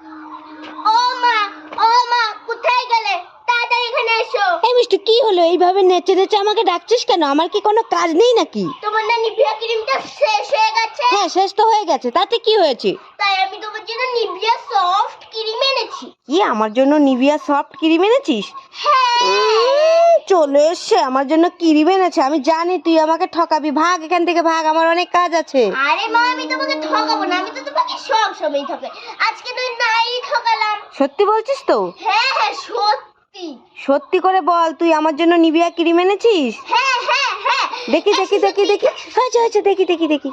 ও মা ও মা কোথায় গেলে? তাড়াতাড়ি এখানে এসো। এই মিষ্টি কি হলো? এইভাবে নেচে নেচে আমাকে ডাকছিস কেন? আমার কি কোনো কাজ নেই নাকি? তোমার না নিভিয়া ক্রিমটা শেষ হয়ে গেছে? হ্যাঁ শেষ তো হয়ে গেছে। তাতে কি হয়েছে? তাই আমি তোমার জন্য নিভিয়া সফট ক্রিম এনেছি। কি আমার জন্য নিভিয়া সফট ক্রিম এনেছিস? হ্যাঁ। চলে এসছে আমার জন্য ক্রিম এনেছে আমি জানি তুই আমাকে ঠকাবি ভাগ এখান থেকে ভাগ আমার অনেক কাজ আছে। আরে মা আমি তোমাকে ঠকাবো না আমি তো তোমাকে সব সময় ঠকে আজকে তুই নাই ঠকালাম। সত্যি বলছিস তো? হ্যাঁ হ্যাঁ সত্যি। সত্যি করে বল তুই আমার জন্য নিভিয়া ক্রিম এনেছিস? হ্যাঁ হ্যাঁ হ্যাঁ। দেখি দেখি দেখি দেখি। হয়েছে হয়েছে দেখি দেখি দেখি।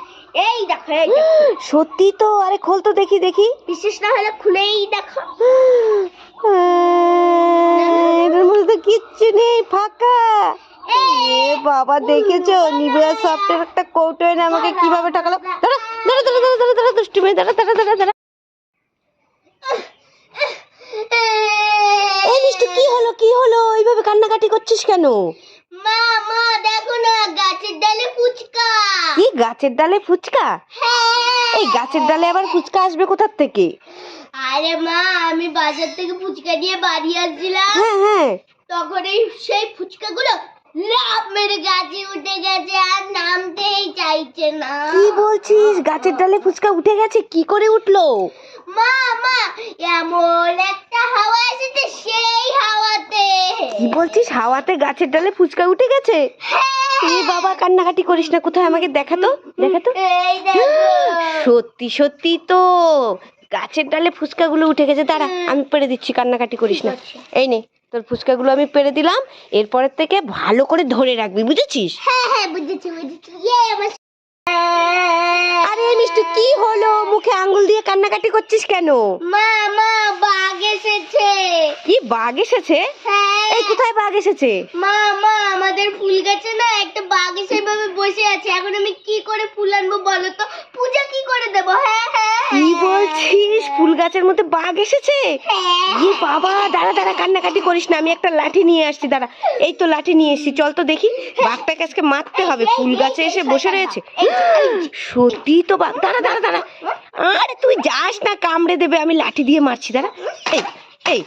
এই দেখো এই দেখো। সত্যি তো? আরে খোল তো দেখি দেখি। বিশেষ না হলে খুলেই দেখো। এটার মধ্যে তো কিচ্ছু নেই ফাঁকা। এ বাবা দেখেছ? নিভিয়া সফটের একটা কৌটো এনে আমাকে কীভাবে ঠকালো? দাঁড়া দাঁড়া দাঁড়া দাঁড়া দাঁড়া দাঁড়া দুষ্টু মেয়ে দাঁড়া দাঁড়া দাঁড়া দাঁড়া। এই মিষ্টি কি হলো কি হলো? এইভাবে কান্নাকাটি করছিস কেন? মা মা দেখো না গাছের ডালে ফুচকা। কি গাছের ডালে ফুচকা? হ্যাঁ। এই গাছের ডালে আবার ফুচকা আসবে কোথার থেকে? আরে মা আমি বাজার থেকে ফুচকা নিয়ে বাড়ি আসছিলাম। হ্যাঁ হ্যাঁ। তখন এই সেই ফুচকাগুলো লাভ মেরে গাছে উঠে গেছে আর নামতেই চাইছে না। কি বলছিস? গাছের ডালে ফুচকা উঠে গেছে? কি করে উঠল? মা মা এমন একটা হাওয়া এসেছে সেই হাওয়াতে। কি বলছিস? হাওয়াতে গাছের ডালে ফুচকা উঠে গেছে? এ বাবা কান্নাকাটি করিস না কোথায় আমাকে দেখাতো দেখাতো সত্যি সত্যি তো। গাছের ডালে ফুচকাগুলো উঠে গেছে দাঁড়া আমি পেড়ে দিচ্ছি কান্নাকাটি করিস না। এই নে তোর ফুচকাগুলো আমি পেরে দিলাম এরপরের থেকে ভালো করে ধরে রাখবি বুঝেছিস? হ্যাঁ হ্যাঁ ইয়ে আরে মিষ্টি কি হলো? মুখে আঙ্গুল দিয়ে কান্নাকাটি করছিস কেন? মা মা বাঘ এসেছে। কি বাঘ এসেছে? হ্যাঁ। এই কোথায় বাঘ এসেছে? মা মা আমাদের ফুল গাছে না একটা বাঘ এসে ভাবে বসে আছে। এখন আমি কি করে ফুল আনব বলো তো? পূজা কি করে দেবো? হ্যাঁ হ্যাঁ কি বলছিস? ফুল গাছের মধ্যে বাঘ এসেছে? হ্যাঁ। ই বাবা দাঁড়া দাঁড়া কান্নাকাটি করিস না। আমি একটা লাঠি নিয়ে আসছি দাঁড়া। এই তো লাঠি নিয়ে এসেছি। চল তো দেখি বাঘটাকে আজকে মারতে হবে। ফুল গাছে এসে বসে রয়েছে। সত্যি তো বাঘ। দাঁড়া দাঁড়া দাঁড়া। আরে তুই যাস না কামড়ে দেবে। আমি লাঠি দিয়ে মারছি দাঁড়া। এই এই।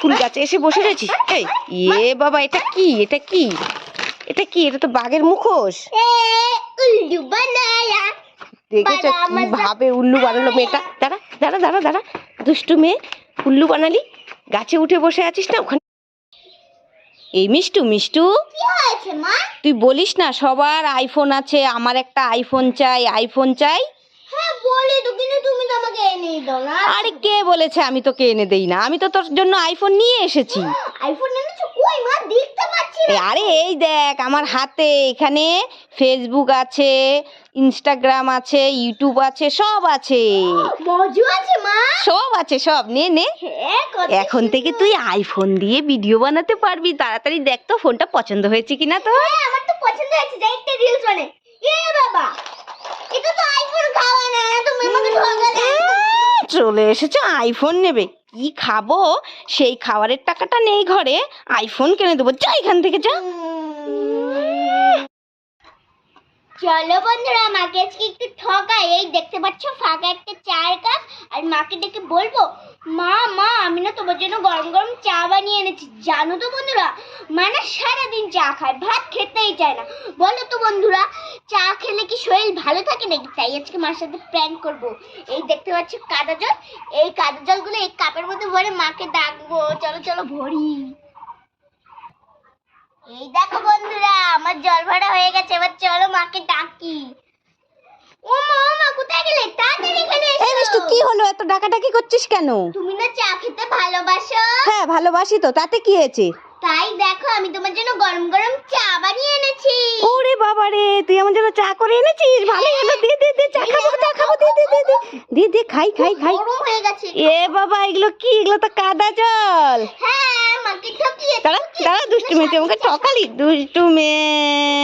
ফুল গাছে এসে বসে রয়েছিস? এই এ বাবা এটা কি? এটা কি? এটা কি? এটা তো বাঘের মুখোশ। এ, উল্লু বানায়া। দেখেছ কি ভাবে উল্লু বানালো মেয়েটা? দাঁড়া দাঁড়া দাঁড়া দাঁড়া। দুষ্টু মেয়ে উল্লু বানালি। গাছে উঠে বসে আছিস না? ওখানে এই মিষ্টু মিষ্টু। কি হয়েছে মা? তুই বলিস না সবার আইফোন আছে আমার একটা আইফোন চাই আইফোন চাই। হ্যাঁ আরে কে বলেছে আমি তোকে এনে দেই না? আমি তো তোর জন্য আইফোন নিয়ে এসেছি। আইফোন এনেছো? কই মা দেখতে পাচ্ছি না। আরে এই দেখ আমার হাতে এখানে ফেসবুক আছে ইনস্টাগ্রাম আছে ইউটিউব আছে সব আছে। মজু আছে মা? সব আছে সব। নে নে। হ্যাঁ এখন থেকে তুই আইফোন দিয়ে ভিডিও বানাতে পারবি। তাড়াতাড়ি দেখ তো ফোনটা পছন্দ হয়েছে কিনা তো হ্যাঁ আমার তো পছন্দ হয়েছে যাই একটা রিলস বানে এ বাবা এটা তো আইফোন খাওয়া না তুমি আমাকে ঠকালে চলে এসেছে আইফোন নেবে। কি খাব? সেই খাবারের টাকাটা নেই ঘরে। আইফোন কিনে দেবো। যা এখান থেকে যা। চলো বন্ধুরা মাকে আজকে একটু ঠকাই। এই দেখতে পাচ্ছ ফাঁকা একটা চায়ের কাপ। আর মাকে ডেকে বলব মা মা আমি না তোমার জন্য গরম গরম চা বানিয়ে এনেছি। জানো তো বন্ধুরা মা না সারাদিন চা খায় ভাত খেতেই চায় না। বলো তো বন্ধুরা চা শরীর ভালো থাকে নাকি? তাই আজকে মার সাথে প্র্যাঙ্ক করব। এই দেখতে পাচ্ছ কাদা জল? এই কাদা জলগুলো এই কাপের মধ্যে ভরে মাকে ডাকবো। চলো চলো ভরি। এই দেখো বন্ধুরা আমার জল ভরা হয়ে গেছে। এবার চলো মাকে ডাকি। ও মা মা কোথায় গেলে? তাড়াতাড়ি এখানে এই মিষ্টু কি হলো? এত ডাকাডাকি করছিস কেন? তুমি না চা খেতে ভালোবাসো? হ্যাঁ ভালোবাসি তো। তাতে কি হয়েছে? তাই দেখো আমি তোমার জন্য গরম গরম চা বানিয়ে এনেছি ওরে বাবা রে তুই আমার জন্য চা করে এনেছিস ভালোই হলো দে দে দে চা খাব চা খাব দে দে দে দে দে দে খাই খাই। খাই গরম হয়ে গেছে এ বাবা এগুলো কি? এগুলো তো কাদা জল। হ্যাঁ মাকে ঠকিয়ে দাঁড়া দাঁড়া দুষ্টু মেয়ে তুই আমাকে ঠকালি। দুষ্টু মেয়ে।